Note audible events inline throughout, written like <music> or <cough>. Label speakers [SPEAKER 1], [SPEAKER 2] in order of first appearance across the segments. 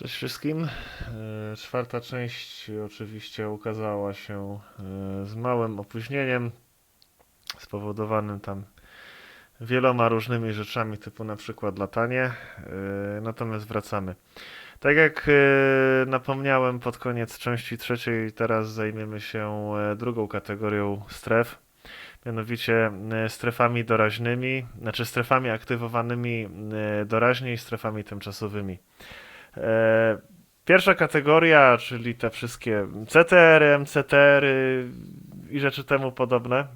[SPEAKER 1] Cześć wszystkim. E, Czwarta część oczywiście ukazała się e, z małym opóźnieniem, spowodowanym tam wieloma różnymi rzeczami, typu na przykład latanie. E, Natomiast wracamy. Tak jak napomniałem pod koniec części trzeciej, teraz zajmiemy się drugą kategorią stref, mianowicie strefami doraźnymi, znaczy strefami aktywowanymi doraźnie i strefami tymczasowymi. E, Pierwsza kategoria, czyli te wszystkie CTR, MCTR i rzeczy temu podobne,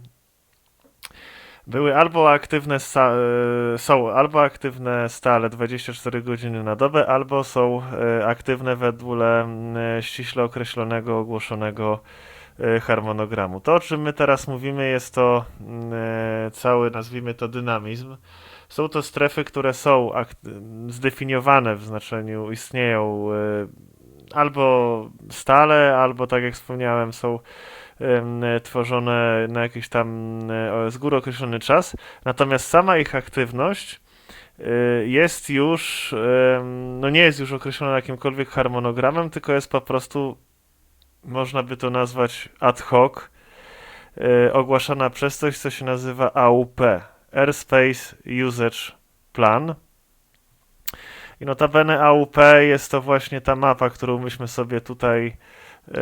[SPEAKER 1] były albo aktywne, e, są albo aktywne stale 24 godziny na dobę, albo są e, aktywne e, ściśle określonego, ogłoszonego harmonogramu. To, o czym my teraz mówimy, jest to m, e, cały, nazwijmy to, dynamizm. Są to strefy, które są zdefiniowane w znaczeniu istnieją y, albo stale, albo tak jak wspomniałem, są tworzone na jakiś tam z góry określony czas. Natomiast sama ich aktywność jest już, no nie jest już określona jakimkolwiek harmonogramem, tylko jest po prostu, można by to nazwać ad hoc, y, ogłaszana przez coś, co się nazywa AUP. Airspace Usage Plan. I notabene AUP jest to właśnie ta mapa, którą myśmy sobie tutaj e,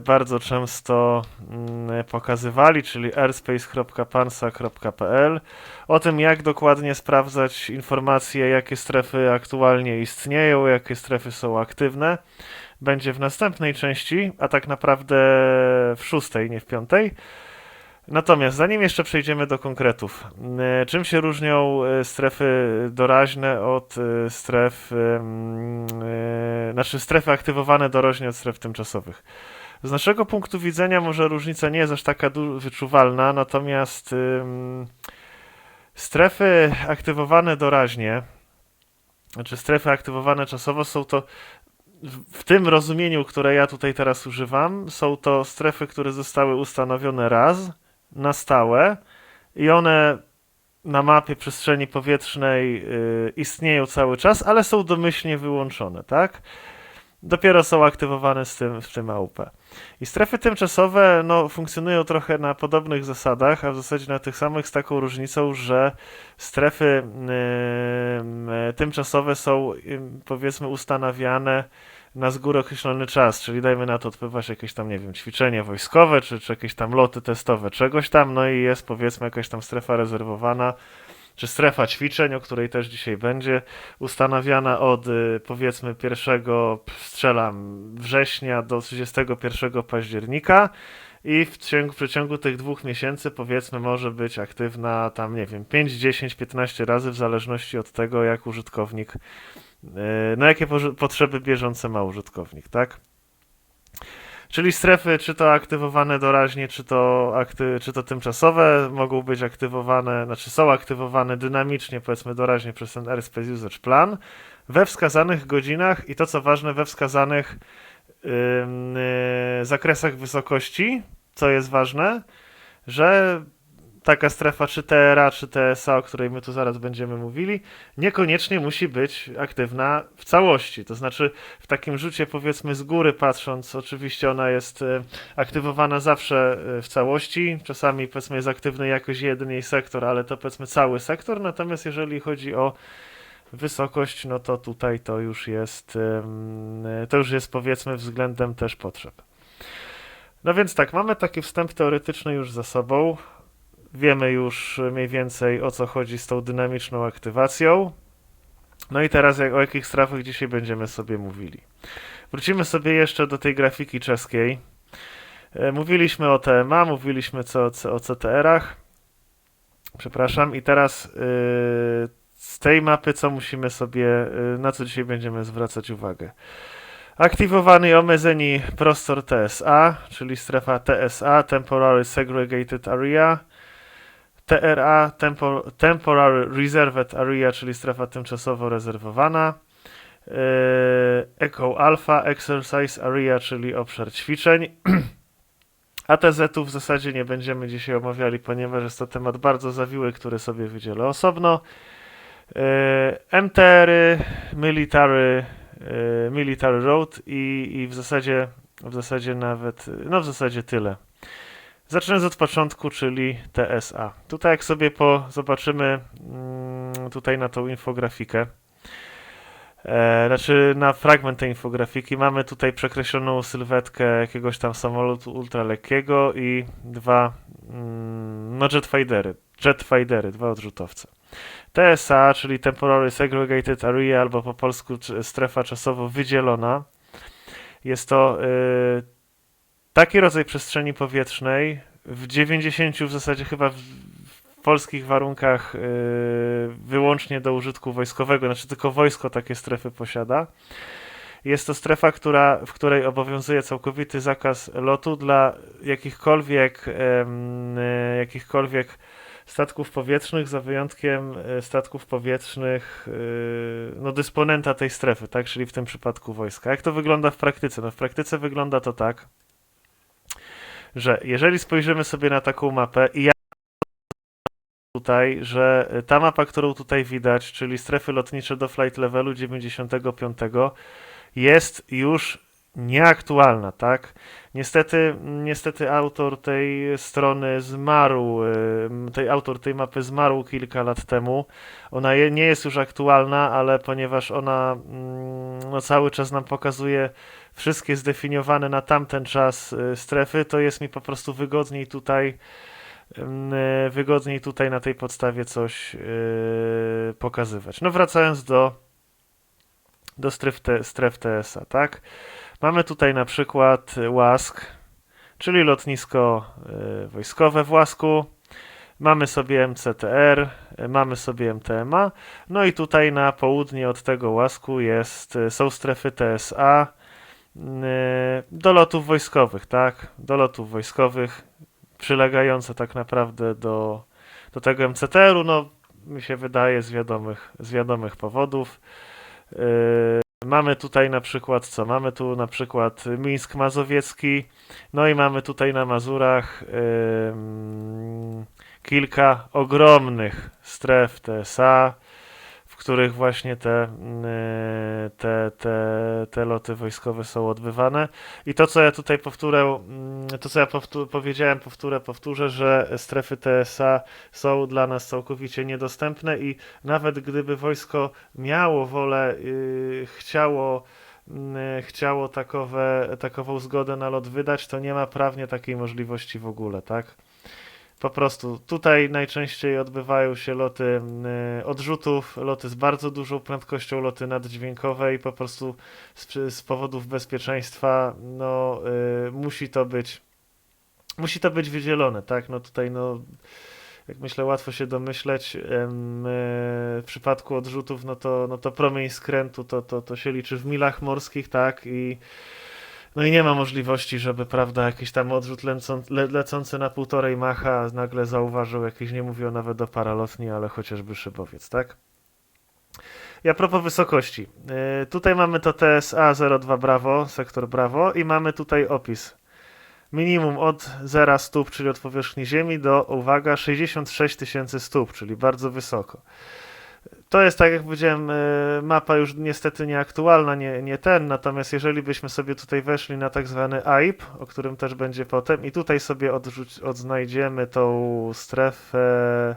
[SPEAKER 1] bardzo często mm, pokazywali, czyli airspace.pansa.pl. O tym, jak dokładnie sprawdzać informacje, jakie strefy aktualnie istnieją, jakie strefy są aktywne, będzie w następnej części, a tak naprawdę w szóstej, nie w piątej. Natomiast zanim jeszcze przejdziemy do konkretów, e, czym się różnią e, strefy doraźne od e, stref, znaczy strefy aktywowane dorożnie od stref tymczasowych? Z naszego punktu widzenia może różnica nie jest aż taka wyczuwalna, natomiast strefy aktywowane doraźnie, znaczy strefy aktywowane czasowo są to w tym rozumieniu, które ja tutaj teraz używam, są to strefy, które zostały ustanowione raz na stałe i one na mapie przestrzeni powietrznej y, istnieją cały czas, ale są domyślnie wyłączone, tak? Dopiero są aktywowane z tym, w tym AUP. I strefy tymczasowe no, funkcjonują trochę na podobnych zasadach, a w zasadzie na tych samych z taką różnicą, że strefy y, y, tymczasowe są y, powiedzmy ustanawiane na z góry określony czas, czyli dajmy na to odbywać jakieś tam, nie wiem, ćwiczenie wojskowe, czy, czy jakieś tam loty testowe, czegoś tam, no i jest powiedzmy jakaś tam strefa rezerwowana, czy strefa ćwiczeń, o której też dzisiaj będzie, ustanawiana od y, powiedzmy 1 strzelam września do 31 października i w w przeciągu tych dwóch miesięcy powiedzmy może być aktywna tam, nie wiem, 5, 10, 15 razy w zależności od tego, jak użytkownik Yy, no jakie potrzeby bieżące ma użytkownik, tak? Czyli strefy, czy to aktywowane doraźnie, czy to, akty, czy to tymczasowe, mogą być aktywowane, znaczy są aktywowane dynamicznie, powiedzmy doraźnie przez ten Airspace Usage Plan we wskazanych godzinach i to co ważne, we wskazanych yy, zakresach wysokości, co jest ważne, że taka strefa, czy TRA, czy TSA, o której my tu zaraz będziemy mówili, niekoniecznie musi być aktywna w całości. To znaczy, w takim rzucie, powiedzmy, z góry patrząc, oczywiście ona jest e, aktywowana zawsze e, w całości. Czasami, powiedzmy, jest aktywny jakoś jeden jej sektor, ale to powiedzmy cały sektor. Natomiast jeżeli chodzi o wysokość, no to tutaj to już jest, e, to już jest, powiedzmy, względem też potrzeb. No więc tak, mamy taki wstęp teoretyczny już za sobą. Wiemy już mniej więcej o co chodzi z tą dynamiczną aktywacją. No i teraz jak, o jakich strefach dzisiaj będziemy sobie mówili. Wrócimy sobie jeszcze do tej grafiki czeskiej. E, Mówiliśmy o TMA, mówiliśmy co, co, o CTR-ach. Przepraszam. I teraz yy, z tej mapy co musimy sobie, yy, na co dzisiaj będziemy zwracać uwagę. Aktywowany omezeni prostor TSA, czyli strefa TSA, Temporary Segregated Area. TRA, tempo, Temporary Reserved Area, czyli strefa tymczasowo rezerwowana. Yy, Echo Alpha, Exercise Area, czyli obszar ćwiczeń. <clears throat> ATZ-ów w zasadzie nie będziemy dzisiaj omawiali, ponieważ jest to temat bardzo zawiły, który sobie wydzielę osobno. Yy, MTR-y, Military y, Military Road i, i w zasadzie w zasadzie nawet, no w zasadzie tyle. Zaczynając od początku, czyli TSA. Tutaj jak sobie po, zobaczymy mm, tutaj na tą infografikę, e, znaczy na fragment tej infografiki, mamy tutaj przekreśloną sylwetkę jakiegoś tam samolotu ultralekkiego i dwa mm, no jetfighdery, jetfighdery, dwa odrzutowce. TSA, czyli Temporary Segregated Area, albo po polsku strefa czasowo wydzielona, jest to y, taki rodzaj przestrzeni powietrznej w 90 w zasadzie chyba w, polskich warunkach y, wyłącznie do użytku wojskowego, znaczy tylko wojsko takie strefy posiada. Jest to strefa, która, w której obowiązuje całkowity zakaz lotu dla jakichkolwiek, em, y, jakichkolwiek statków powietrznych, za wyjątkiem y, statków powietrznych no, dysponenta tej strefy, tak? czyli w tym przypadku wojska. Jak to wygląda w praktyce? No, w praktyce wygląda to tak, że jeżeli spojrzymy sobie na taką mapę i ja tutaj, że ta mapa, którą tutaj widać, czyli strefy lotnicze do flight levelu 95 jest już nieaktualna, tak? Niestety, niestety autor tej strony zmarł, ym, tej autor tej mapy zmarł kilka lat temu. Ona nie jest już aktualna, ale ponieważ ona mm, no, cały czas nam pokazuje wszystkie zdefiniowane na tamten czas y, strefy, to jest mi po prostu wygodniej tutaj ym, y, wygodniej tutaj na tej podstawie coś y, pokazywać. No wracając do do stref, te, stref TSA, tak? Mamy tutaj na przykład Łask, czyli lotnisko wojskowe w Łasku. Mamy sobie MCTR, y, mamy sobie MTMA. No i tutaj na południe od tego Łasku jest, y, są strefy TSA y, do lotów wojskowych, tak? Do lotów wojskowych, przylegające tak naprawdę do, do tego MCTR-u, no mi się wydaje z wiadomych, z wiadomych powodów. Yy, Mamy tutaj na przykład co? Mamy tu na przykład Mińsk Mazowiecki, no i mamy tutaj na Mazurach ym, kilka ogromnych stref TSA, w których właśnie te, yy, te, te, te loty wojskowe są odbywane. I to, co ja tutaj powtórę, mm, to, co ja powiedziałem, powtórę, powtórzę, że strefy TSA są dla nas całkowicie niedostępne i nawet gdyby wojsko miało wolę, yy, chciało, yy, chciało takowe, takową zgodę na lot wydać, to nie ma prawnie takiej możliwości w ogóle, tak? Po prostu tutaj najczęściej odbywają się loty yy, odrzutów, loty z bardzo dużą prędkością, loty naddźwiękowe i po prostu z, z powodów bezpieczeństwa no, yy, musi to być musi to być wydzielone, tak? No tutaj no jak myślę, łatwo się domyśleć. e, W przypadku odrzutów, no to, no to promień skrętu to, to, to się liczy w milach morskich, tak? I, no i nie ma możliwości, żeby, prawda, jakiś tam odrzut lecą, le, lecący na półtorej macha nagle zauważył jakiś, nie mówię nawet o paralotni, ale chociażby szybowiec, tak? I a propos wysokości. Yy, tutaj mamy to TSA 02 Bravo, sektor Bravo i mamy tutaj opis. Minimum od 0 stóp, czyli od powierzchni Ziemi, do, uwaga, 66 tysięcy stóp, czyli bardzo wysoko. To jest, tak jak powiedziałem, y, mapa już niestety nieaktualna, nie, nie ten, natomiast jeżeli byśmy sobie tutaj weszli na tak zwany AIP, o którym też będzie potem, i tutaj sobie odrzuć, odnajdziemy tą strefę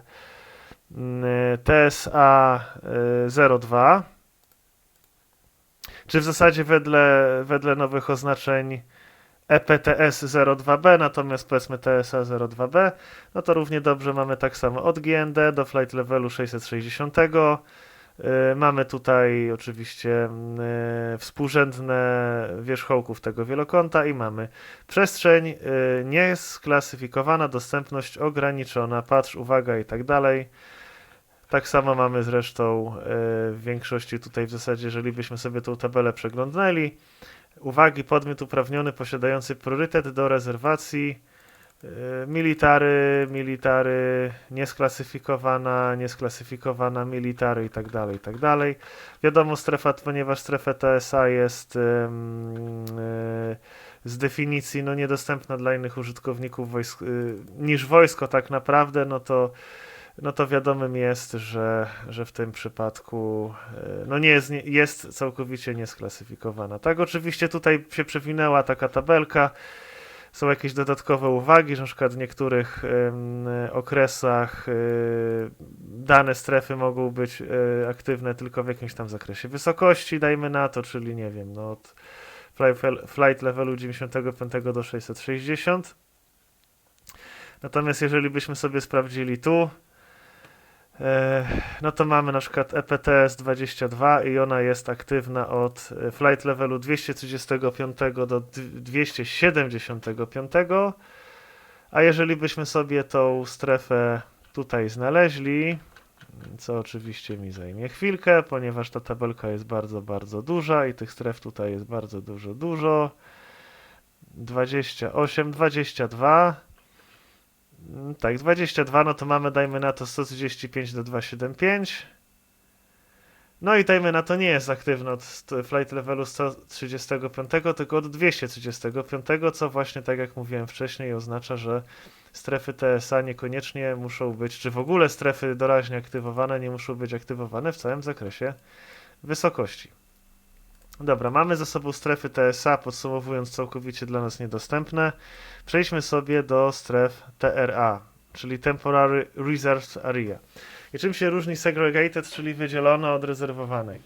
[SPEAKER 1] y, TSA y, 02, czy w zasadzie wedle, wedle nowych oznaczeń E EPTS 02B, natomiast powiedzmy TSA 02B, no to równie dobrze mamy tak samo od GND do flight levelu 660. Yy, Mamy tutaj oczywiście yy, współrzędne wierzchołków tego wielokąta i mamy przestrzeń yy, niesklasyfikowana, dostępność ograniczona, patrz, uwaga i tak dalej. Tak samo mamy zresztą w większości tutaj w zasadzie, jeżeli byśmy sobie tą tabelę przeglądnęli, Uwagi, podmiot uprawniony posiadający priorytet do rezerwacji. Yy, Military, military, niesklasyfikowana, niesklasyfikowana, military i tak dalej, i tak dalej. Wiadomo, strefa, ponieważ strefa TSA jest yy, z definicji no, niedostępna dla innych użytkowników wojsk, yy, niż wojsko tak naprawdę, no to no to wiadomym jest, że, że w tym przypadku e, no nie jest, nie, jest całkowicie niesklasyfikowana. Tak, oczywiście tutaj się przewinęła taka tabelka, są jakieś dodatkowe uwagi, że na przykład w niektórych em, okresach e, dane strefy mogą być e, aktywne tylko w jakimś tam zakresie wysokości, dajmy na to, czyli nie wiem, no od flight, levelu 95 do 660. Natomiast jeżeli byśmy sobie sprawdzili tu, no to mamy na przykład E EPTS 22 i ona jest aktywna od e, flight levelu 235 do d- 275. A jeżeli byśmy sobie tą strefę tutaj znaleźli, co oczywiście mi zajmie chwilkę, ponieważ ta tabelka jest bardzo, bardzo duża i tych stref tutaj jest bardzo dużo, dużo. 28, 22. Tak, 22, no to mamy, dajmy na to 135 do 275. No i dajmy na to nie jest aktywne od flight levelu 135, tylko od 235, co właśnie tak jak mówiłem wcześniej oznacza, że strefy TSA niekoniecznie muszą być, czy w ogóle strefy doraźnie aktywowane nie muszą być aktywowane w całym zakresie wysokości. Dobra, mamy za sobą strefy TSA, podsumowując całkowicie dla nas niedostępne. Przejdźmy sobie do stref TRA, czyli Temporary Reserved Area. I czym się różni segregated, czyli wydzielona od rezerwowanej?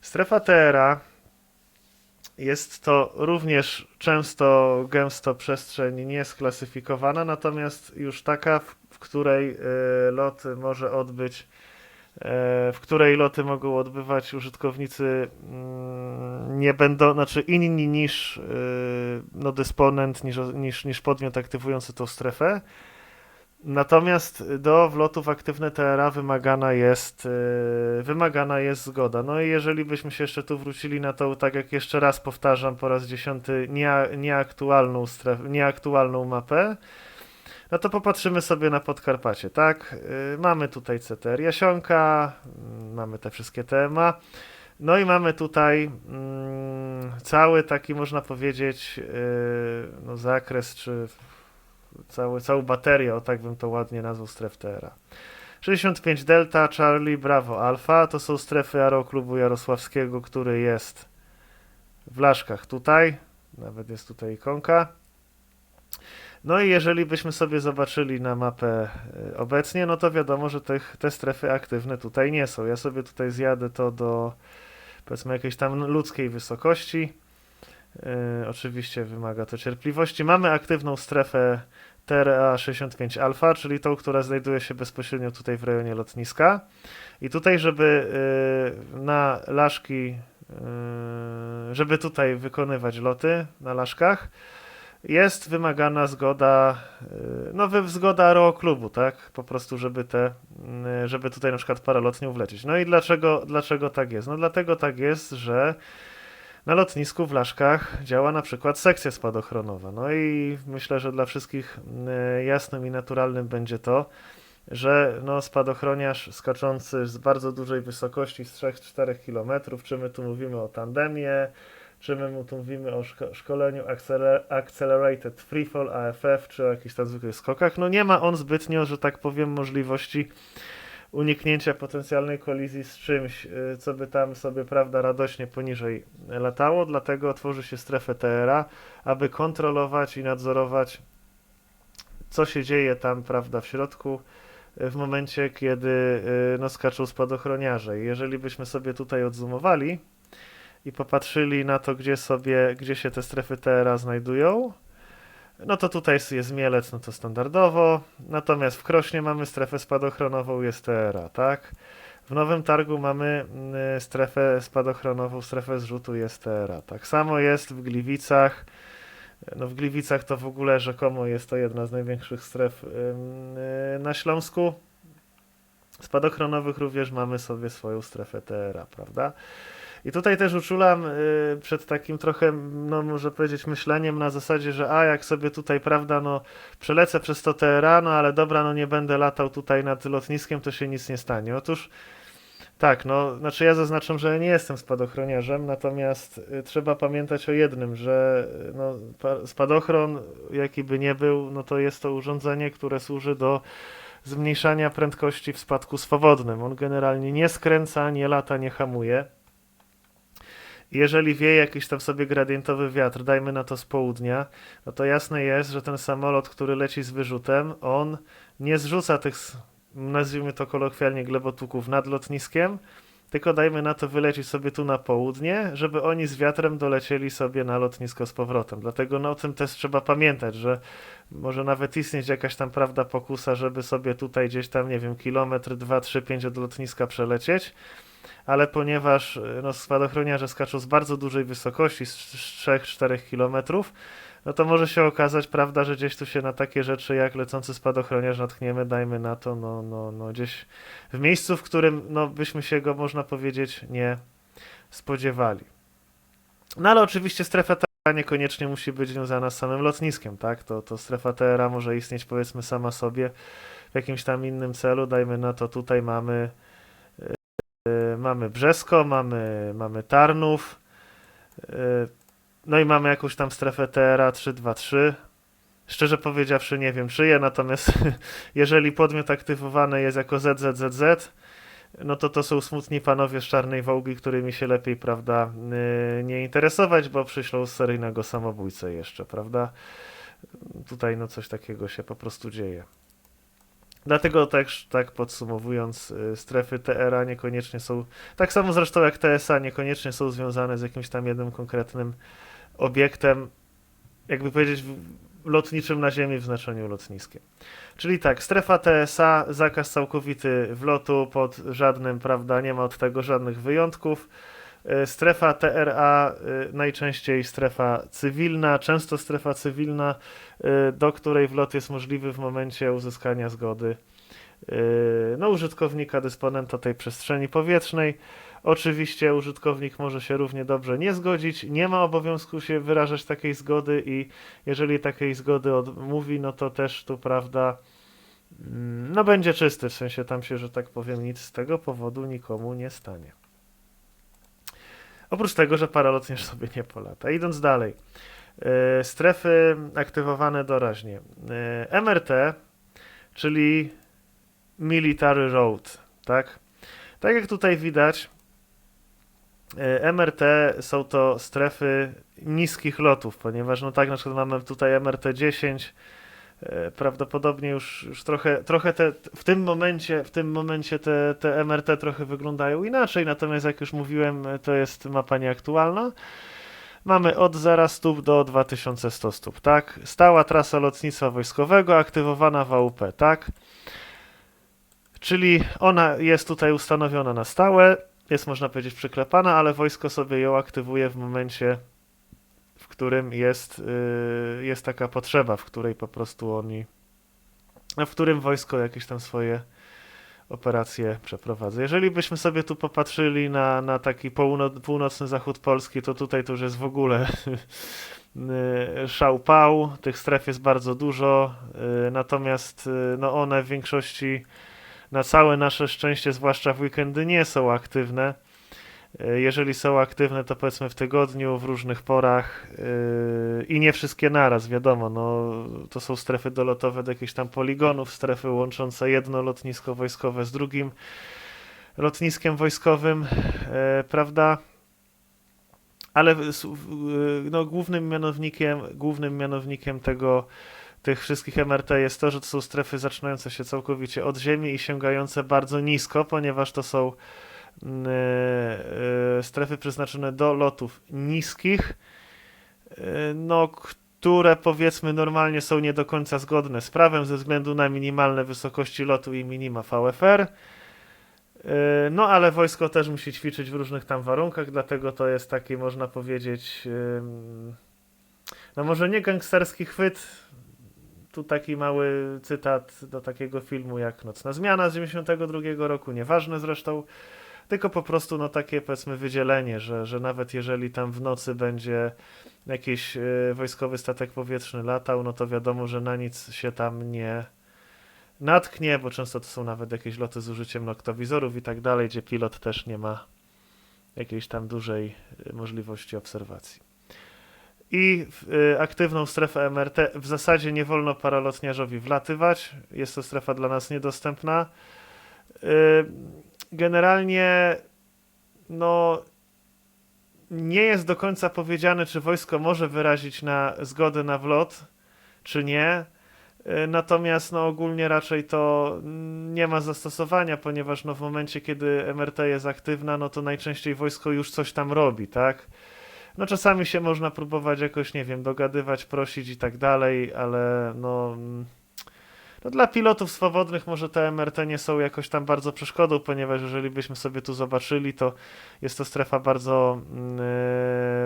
[SPEAKER 1] Strefa TRA jest to również często gęsto przestrzeń niesklasyfikowana, natomiast już taka, w, której y, lot może odbyć w której loty mogą odbywać użytkownicy mm, nie będą, znaczy inni niż y, no, dysponent, niż, niż, niż podmiot aktywujący tą strefę. Natomiast do wlotów aktywne TRA wymagana jest, y, wymagana jest zgoda. No i jeżeli byśmy się jeszcze tu wrócili na tą, tak jak jeszcze raz powtarzam po raz dziesiąty, nie, nieaktualną, stref, nieaktualną mapę, no to popatrzymy sobie na Podkarpacie, tak? Y, Mamy tutaj CTR Jasionka, mm, mamy te wszystkie TMA, no i mamy tutaj mm, cały taki, można powiedzieć, y, no zakres, czy cały, całą baterię, o tak bym to ładnie nazwał, stref TRA. 65 Delta, Charlie, Bravo, Alfa, to są strefy Aeroklubu Jarosławskiego, który jest w Laszkach tutaj, nawet jest tutaj ikonka. No i jeżeli byśmy sobie zobaczyli na mapę y, obecnie, no to wiadomo, że tych, te strefy aktywne tutaj nie są. Ja sobie tutaj zjadę to do powiedzmy jakiejś tam ludzkiej wysokości. Yy, oczywiście wymaga to cierpliwości. Mamy aktywną strefę TRA 65 Alpha, czyli tą, która znajduje się bezpośrednio tutaj w rejonie lotniska. I tutaj, żeby yy, na laszki, yy, żeby tutaj wykonywać loty na laszkach, jest wymagana zgoda, yy, no zgoda aeroklubu, tak? Po prostu, żeby te, yy, żeby tutaj na przykład paralotnią wlecieć. No i dlaczego, dlaczego tak jest? No dlatego tak jest, że na lotnisku w Laszkach działa na przykład sekcja spadochronowa. No i myślę, że dla wszystkich yy, jasnym i naturalnym będzie to, że no, spadochroniarz skaczący z bardzo dużej wysokości, z 3-4 km, czy my tu mówimy o tandemie, czy my mu tu mówimy o szko- szkoleniu Acceler- Accelerated Freefall AFF, czy o jakichś tam zwykłych skokach, no nie ma on zbytnio, że tak powiem, możliwości uniknięcia potencjalnej kolizji z czymś, y, co by tam sobie, prawda, radośnie poniżej latało, dlatego tworzy się strefę TRA, aby kontrolować i nadzorować, co się dzieje tam, prawda, w środku, y, w momencie, kiedy y, no, skaczą spadochroniarze. Jeżeli byśmy sobie tutaj odzumowali i popatrzyli na to, gdzie sobie, gdzie się te strefy TRA znajdują, no to tutaj jest- Mielec, no to standardowo. Natomiast w Krośnie mamy strefę spadochronową, jest TRA, tak? W Nowym Targu mamy mm, strefę spadochronową, strefę zrzutu, jest TRA. Tak samo jest w Gliwicach. No w Gliwicach to w ogóle rzekomo jest to jedna z największych stref y, na Śląsku. Spadochronowych również mamy sobie swoją strefę TRA, prawda? I tutaj też uczulam y, przed takim trochę, no może powiedzieć, myśleniem na zasadzie, że a jak sobie tutaj, prawda, no przelecę przez to TRA, no ale dobra, no nie będę latał tutaj nad lotniskiem, to się nic nie stanie. Otóż tak, no, znaczy ja zaznaczam, że nie jestem spadochroniarzem, natomiast y, trzeba pamiętać o jednym, że y, no, pa- spadochron, jaki by nie był, no to jest to urządzenie, które służy do zmniejszania prędkości w spadku swobodnym. On generalnie nie skręca, nie lata, nie hamuje. Jeżeli wieje jakiś tam sobie gradientowy wiatr, dajmy na to z południa, no to jasne jest, że ten samolot, który leci z wyrzutem, on nie zrzuca tych, nazwijmy to kolokwialnie, glebotuków nad lotniskiem, tylko dajmy na to wyleci sobie tu na południe, żeby oni z wiatrem dolecieli sobie na lotnisko z powrotem. Dlatego no, o tym też trzeba pamiętać, że może nawet istnieć jakaś tam prawda pokusa, żeby sobie tutaj gdzieś tam, nie wiem, kilometr, dwa, trzy, pięć od lotniska przelecieć, ale ponieważ y, no, spadochroniarze skaczą z bardzo dużej wysokości, z 3-4 kilometrów, no to może się okazać, prawda, że gdzieś tu się na takie rzeczy jak lecący spadochroniarz natkniemy, dajmy na to, no, no, no gdzieś w miejscu, w którym no, byśmy się go, można powiedzieć, nie spodziewali. No ale oczywiście strefa TRA niekoniecznie musi być związana z samym lotniskiem, tak? To, to strefa TRA może istnieć powiedzmy sama sobie w jakimś tam innym celu. Dajmy na to tutaj mamy mamy Brzesko, mamy, mamy Tarnów, yy, no i mamy jakąś tam strefę TRA 323. Szczerze powiedziawszy nie wiem czyje, natomiast <laughs> jeżeli podmiot aktywowany jest jako ZZZZ, no to to są smutni panowie z czarnej wołgi, którymi się lepiej, prawda, yy, nie interesować, bo przyślą seryjnego samobójcę jeszcze, prawda? Tutaj no coś takiego się po prostu dzieje. Dlatego tak, tak podsumowując, yy, strefy TRA niekoniecznie są, tak samo zresztą jak TSA, niekoniecznie są związane z jakimś tam jednym konkretnym obiektem, jakby powiedzieć, lotniczym na ziemi w znaczeniu lotniskiem. Czyli tak, strefa TSA, zakaz całkowity wlotu pod żadnym, prawda, nie ma od tego żadnych wyjątków. Y, Strefa TRA, y, najczęściej strefa cywilna, często strefa cywilna, y, do której wlot jest możliwy w momencie uzyskania zgody no, użytkownika, dysponenta tej przestrzeni powietrznej. Oczywiście użytkownik może się równie dobrze nie zgodzić, nie ma obowiązku się wyrażać takiej zgody i jeżeli takiej zgody odmówi, no to też tu, prawda, mm, no będzie czysty, w sensie tam się, że tak powiem, nic z tego powodu nikomu nie stanie. Oprócz tego, że paralotnierz sobie nie polata. Idąc dalej. E, strefy aktywowane doraźnie. E, MRT, czyli Military Road, tak? Tak jak tutaj widać, e, MRT są to strefy niskich lotów, ponieważ no tak na przykład mamy tutaj MRT 10, e, prawdopodobnie już, już trochę, trochę te, w tym momencie, w tym momencie te, te MRT trochę wyglądają inaczej, natomiast jak już mówiłem, to jest mapa nieaktualna. Mamy od 0 stóp do 2100 stóp, tak? Stała trasa lotnictwa wojskowego, aktywowana WP, tak? Czyli ona jest tutaj ustanowiona na stałe, jest można powiedzieć przyklepana, ale wojsko sobie ją aktywuje w momencie, w którym jest, yy, jest taka potrzeba, w której po prostu oni, no, w którym wojsko jakieś tam swoje operacje przeprowadza. Jeżeli byśmy sobie tu popatrzyli na, na taki półno- północny zachód Polski, to tutaj to już jest w ogóle y, szał pał, tych stref jest bardzo dużo, y, natomiast y, no one w większości na całe nasze szczęście, zwłaszcza w weekendy, nie są aktywne. Y, Jeżeli są aktywne, to powiedzmy w tygodniu, w różnych porach yy, i nie wszystkie naraz, wiadomo, no, to są strefy dolotowe do jakichś tam poligonów, strefy łączące jedno lotnisko wojskowe z drugim lotniskiem wojskowym, e, prawda? Ale w- s- w- y, no, głównym mianownikiem, głównym mianownikiem tego, tych wszystkich MRT jest to, że to są strefy zaczynające się całkowicie od ziemi i sięgające bardzo nisko, ponieważ to są e, e, strefy przeznaczone do lotów niskich, e, no, które powiedzmy normalnie są nie do końca zgodne z prawem ze względu na minimalne wysokości lotu i minima VFR. E, No, ale wojsko też musi ćwiczyć w różnych tam warunkach, dlatego to jest taki, można powiedzieć, no może nie gangsterski chwyt, tu taki mały cytat do takiego filmu jak Nocna Zmiana z 92 roku, nieważne zresztą, tylko po prostu no takie powiedzmy wydzielenie, że, że nawet jeżeli tam w nocy będzie jakiś y, wojskowy statek powietrzny latał, no to wiadomo, że na nic się tam nie natknie, bo często to są nawet jakieś loty z użyciem noktowizorów i tak dalej, gdzie pilot też nie ma jakiejś tam dużej y, możliwości obserwacji. i y, aktywną strefę MRT w zasadzie nie wolno paralotniarzowi wlatywać. Jest to strefa dla nas niedostępna. Generalnie no nie jest do końca powiedziane, czy wojsko może wyrazić na zgodę na wlot, czy nie. Y, Natomiast no, ogólnie raczej to nie ma zastosowania, ponieważ no, w momencie, kiedy MRT jest aktywna, no to najczęściej wojsko już coś tam robi, tak? No czasami się można próbować jakoś, nie wiem, dogadywać, prosić i tak dalej, ale no, no dla pilotów swobodnych może te MRT nie są jakoś tam bardzo przeszkodą, ponieważ jeżeli byśmy sobie tu zobaczyli, to jest to strefa bardzo,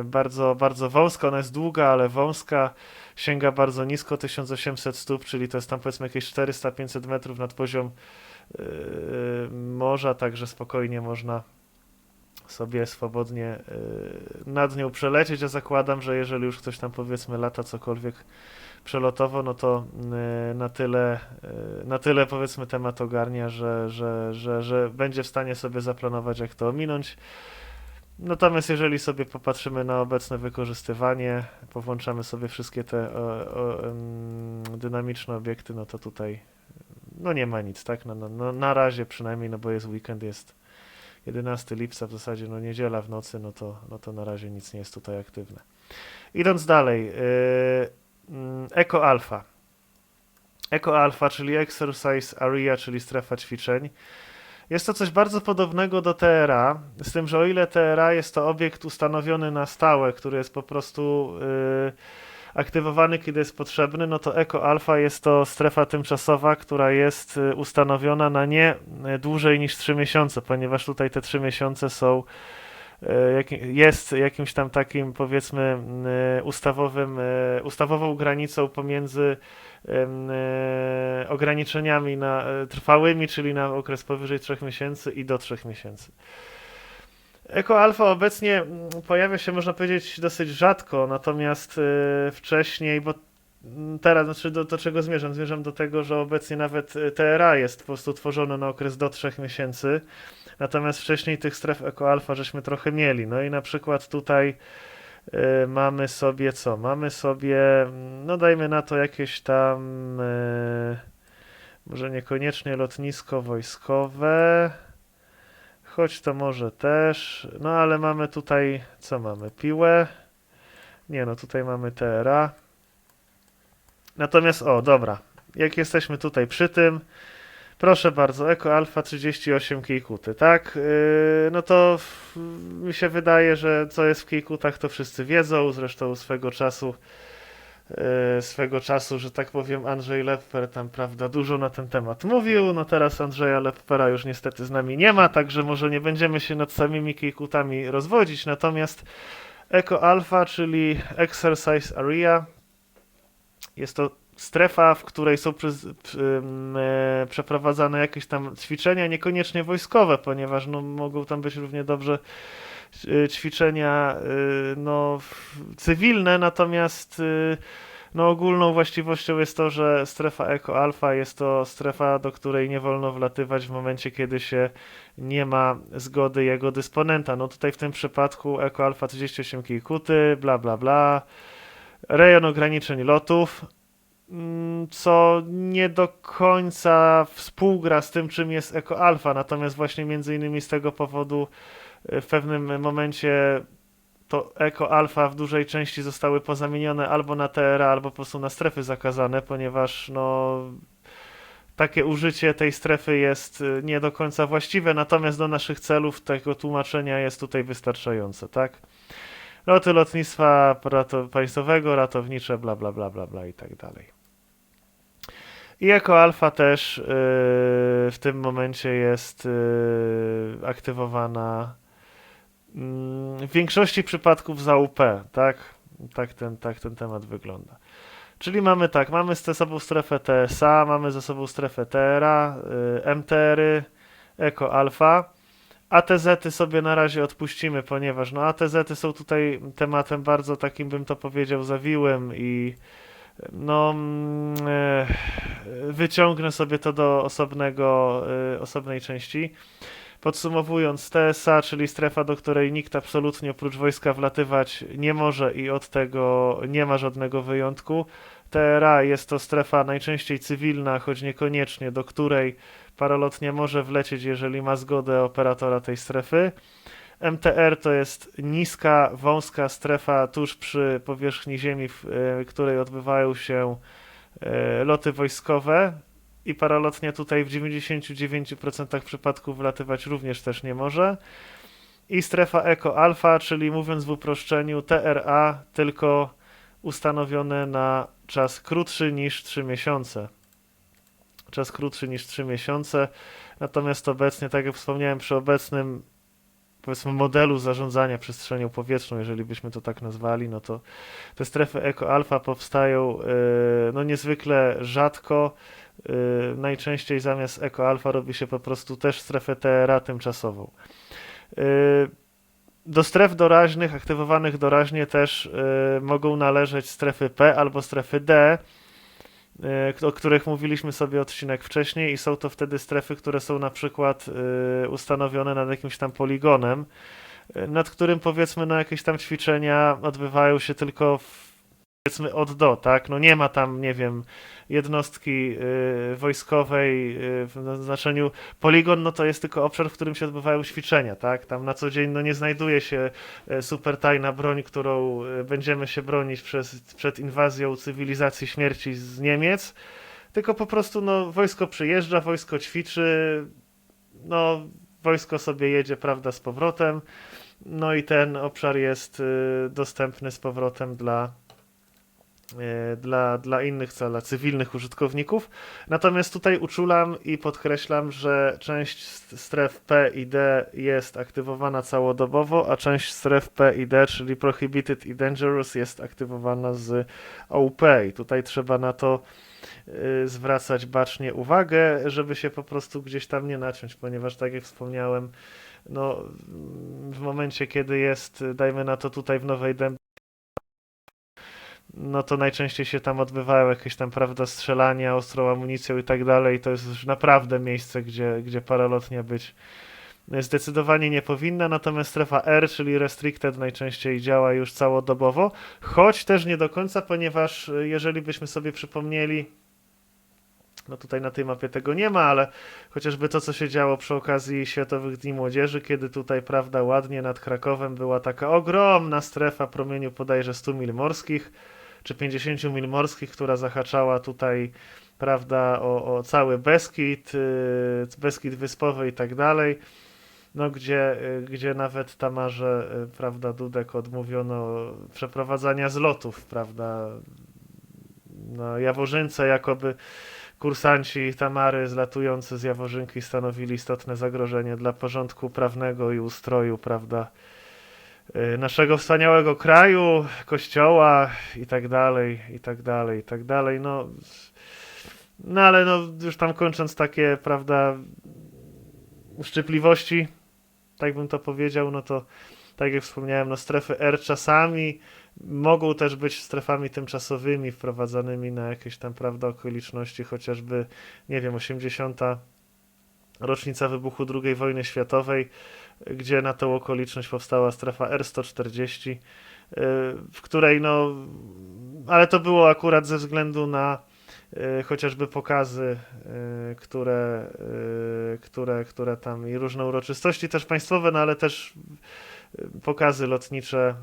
[SPEAKER 1] e, bardzo, bardzo wąska, ona jest długa, ale wąska, sięga bardzo nisko, 1800 stóp, czyli to jest tam powiedzmy jakieś 400-500 metrów nad poziom e, morza, także spokojnie można sobie swobodnie e, nad nią przelecieć. Ja zakładam, że jeżeli już ktoś tam powiedzmy lata cokolwiek przelotowo, no to e, na tyle, e, na tyle powiedzmy temat ogarnia, że, że, że, że będzie w stanie sobie zaplanować, jak to ominąć. Natomiast jeżeli sobie popatrzymy na obecne wykorzystywanie, powłączamy sobie wszystkie te o, o, dynamiczne obiekty, no to tutaj no nie ma nic, tak? No, no, no, na razie przynajmniej, no bo jest weekend, jest 11 lipca, w zasadzie no niedziela w nocy, no to, no to na razie nic nie jest tutaj aktywne. Idąc dalej, yy, Eco Alpha. Eco Alpha, czyli Exercise Area, czyli strefa ćwiczeń. Jest to coś bardzo podobnego do TRA, z tym, że o ile TRA jest to obiekt ustanowiony na stałe, który jest po prostu yy, aktywowany, kiedy jest potrzebny, no to Eco Alpha jest to strefa tymczasowa, która jest y, ustanowiona na nie y, dłużej niż 3 miesiące, ponieważ tutaj te 3 miesiące są jak- jest jakimś tam takim powiedzmy y, ustawowym, y, ustawową granicą pomiędzy ograniczeniami na, trwałymi, czyli na okres powyżej 3 miesięcy i do 3 miesięcy. Eco Alpha obecnie pojawia się, można powiedzieć, dosyć rzadko, natomiast wcześniej, bo teraz, znaczy do, do czego zmierzam? Zmierzam do tego, że obecnie nawet y, TRA jest po prostu tworzone na okres do 3 miesięcy, natomiast wcześniej tych stref Eco Alpha żeśmy trochę mieli. No i na przykład tutaj y, mamy sobie co? Mamy sobie, mm, no dajmy na to jakieś tam, y, może niekoniecznie lotnisko wojskowe, choć to może też, no ale mamy tutaj, co mamy? Piłę. Nie no, tutaj mamy TRA. Natomiast, o, dobra, jak jesteśmy tutaj przy tym, proszę bardzo, Eco Alpha 38 Kikuty, tak? Yy, no to w, mi się wydaje, że co jest w Kikutach, to wszyscy wiedzą, zresztą swego czasu yy, swego czasu, że tak powiem, Andrzej Lepper tam, prawda, dużo na ten temat mówił. No teraz Andrzeja Leppera już niestety z nami nie ma, także może nie będziemy się nad samymi kikutami rozwodzić. Natomiast Eco Alpha, czyli Exercise Area, jest to strefa, w której są przy- m, e, przeprowadzane jakieś tam ćwiczenia, niekoniecznie wojskowe, ponieważ no, mogą tam być równie dobrze e, ćwiczenia e, no, cywilne, natomiast no, ogólną właściwością jest to, że strefa Eco Alpha jest to strefa, do której nie wolno wlatywać w momencie, kiedy się nie ma zgody jego dysponenta. No tutaj w tym przypadku Eco Alpha 38 Kikuty, bla bla bla, rejon ograniczeń lotów, mm, co nie do końca współgra z tym, czym jest Eco Alpha, natomiast właśnie między innymi z tego powodu y, w pewnym momencie to Eco Alpha w dużej części zostały pozamienione albo na TRA, albo po prostu na strefy zakazane, ponieważ no takie użycie tej strefy jest y, nie do końca właściwe, natomiast do naszych celów tego tłumaczenia jest tutaj wystarczające, tak? Loty lotnictwa rato- państwowego, ratownicze, bla, bla, bla, bla, bla i tak dalej. I Eco Alpha też yy, w tym momencie jest yy, aktywowana mm, w większości przypadków za UP, tak? Tak ten, tak ten temat wygląda. Czyli mamy tak, mamy ze sobą strefę TSA, mamy ze sobą strefę TRA, y, MTR-y, Eco Alpha. ATZ-y sobie na razie odpuścimy, ponieważ no ATZ-y są tutaj tematem bardzo takim, bym to powiedział, zawiłym i no mm, e, wyciągnę sobie to do osobnego, e, osobnej części. Podsumowując, TSA, czyli strefa, do której nikt absolutnie oprócz wojska wlatywać nie może i od tego nie ma żadnego wyjątku. TRA jest to strefa najczęściej cywilna, choć niekoniecznie, do której paralotnia może wlecieć, jeżeli ma zgodę operatora tej strefy. MTR to jest niska, wąska strefa tuż przy powierzchni Ziemi, w e, której odbywają się e, loty wojskowe i paralotnia tutaj w 99% przypadków wlatywać również też nie może. I strefa Eco Alpha, czyli mówiąc w uproszczeniu TRA, tylko ustanowione na czas krótszy niż 3 miesiące. Czas krótszy niż 3 miesiące. Natomiast obecnie, tak jak wspomniałem, przy obecnym powiedzmy modelu zarządzania przestrzenią powietrzną, jeżeli byśmy to tak nazwali, no to te strefy Eco Alpha powstają yy, no niezwykle rzadko. Yy, najczęściej zamiast Eco Alpha robi się po prostu też strefę TRA tymczasową. Yy, do stref doraźnych, aktywowanych doraźnie też mogą należeć strefy P albo strefy D, o których mówiliśmy sobie odcinek wcześniej i są to wtedy strefy, które są na przykład yy, ustanowione nad jakimś tam poligonem, yy, nad którym powiedzmy no jakieś tam ćwiczenia odbywają się tylko w, powiedzmy od do, tak? No nie ma tam, nie wiem, jednostki yy, wojskowej yy, w znaczeniu poligon, no to jest tylko obszar, w którym się odbywają ćwiczenia, tak? Tam na co dzień no nie znajduje się e, super tajna broń, którą e, będziemy się bronić przez, przed inwazją cywilizacji śmierci z Niemiec, tylko po prostu no wojsko przyjeżdża, wojsko ćwiczy, no wojsko sobie jedzie, prawda, z powrotem, no i ten obszar jest y, dostępny z powrotem dla dla, dla innych, dla cywilnych użytkowników. Natomiast tutaj uczulam i podkreślam, że część st- stref P i D jest aktywowana całodobowo, a część stref P i D, czyli Prohibited i Dangerous, jest aktywowana z OP. I tutaj trzeba na to y, zwracać bacznie uwagę, żeby się po prostu gdzieś tam nie naciąć, ponieważ tak jak wspomniałem, no, w momencie, kiedy jest, dajmy na to tutaj w Nowej Dębie, no to najczęściej się tam odbywają jakieś tam, prawda, strzelania ostrą amunicją i tak dalej. To jest już naprawdę miejsce, gdzie, gdzie paralotnia być zdecydowanie nie powinna, natomiast strefa R, czyli restricted, najczęściej działa już całodobowo, choć też nie do końca, ponieważ y, jeżeli byśmy sobie przypomnieli, no tutaj na tej mapie tego nie ma, ale chociażby to, co się działo przy okazji Światowych Dni Młodzieży, kiedy tutaj, prawda, ładnie nad Krakowem była taka ogromna strefa promieniu bodajże 100 mil morskich, czy 50 mil morskich, która zahaczała tutaj, prawda, o, o cały Beskid, yy, Beskid Wyspowy i tak dalej. No, gdzie, y, gdzie nawet Tamarze, y, prawda, Dudek odmówiono przeprowadzania zlotów, prawda. No, Jaworzynce jakoby kursanci Tamary zlatujący z Jaworzynki stanowili istotne zagrożenie dla porządku prawnego i ustroju, prawda, y, naszego wspaniałego kraju, kościoła i tak dalej, i tak dalej, i tak dalej. No, no ale no, już tam kończąc takie, prawda, uszczypliwości, tak bym to powiedział, no to tak jak wspomniałem, no strefy R czasami mogą też być strefami tymczasowymi wprowadzanymi na jakieś tam, prawda, okoliczności, chociażby, nie wiem, 80. rocznica wybuchu II wojny światowej, gdzie na tą okoliczność powstała strefa R140, y, w której no, ale to było akurat ze względu na y, chociażby pokazy, y, które, które, które tam i różne uroczystości też państwowe, no ale też pokazy lotnicze,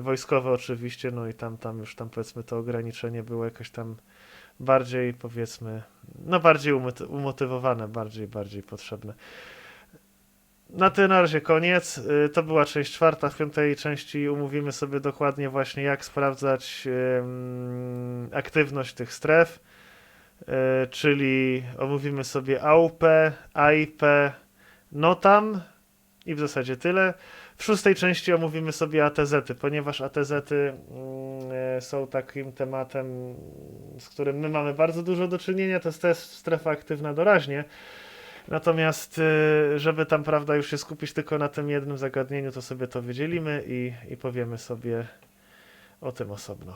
[SPEAKER 1] wojskowe oczywiście, no i tam, tam już tam powiedzmy to ograniczenie było jakoś tam bardziej powiedzmy, no bardziej umot- umotywowane, bardziej, bardziej potrzebne. Na tym na razie koniec. Y, To była część czwarta. W piątej części umówimy sobie dokładnie właśnie jak sprawdzać aktywność tych stref, y, czyli omówimy sobie AUP, AIP, NOTAM i w zasadzie tyle. W szóstej części omówimy sobie ATZ-y, ponieważ ATZ-y e, są takim tematem, z którym my mamy bardzo dużo do czynienia. To jest też strefa aktywna doraźnie. Natomiast, y, żeby tam, prawda, już się skupić tylko na tym jednym zagadnieniu, to sobie to wydzielimy i, i powiemy sobie o tym osobno.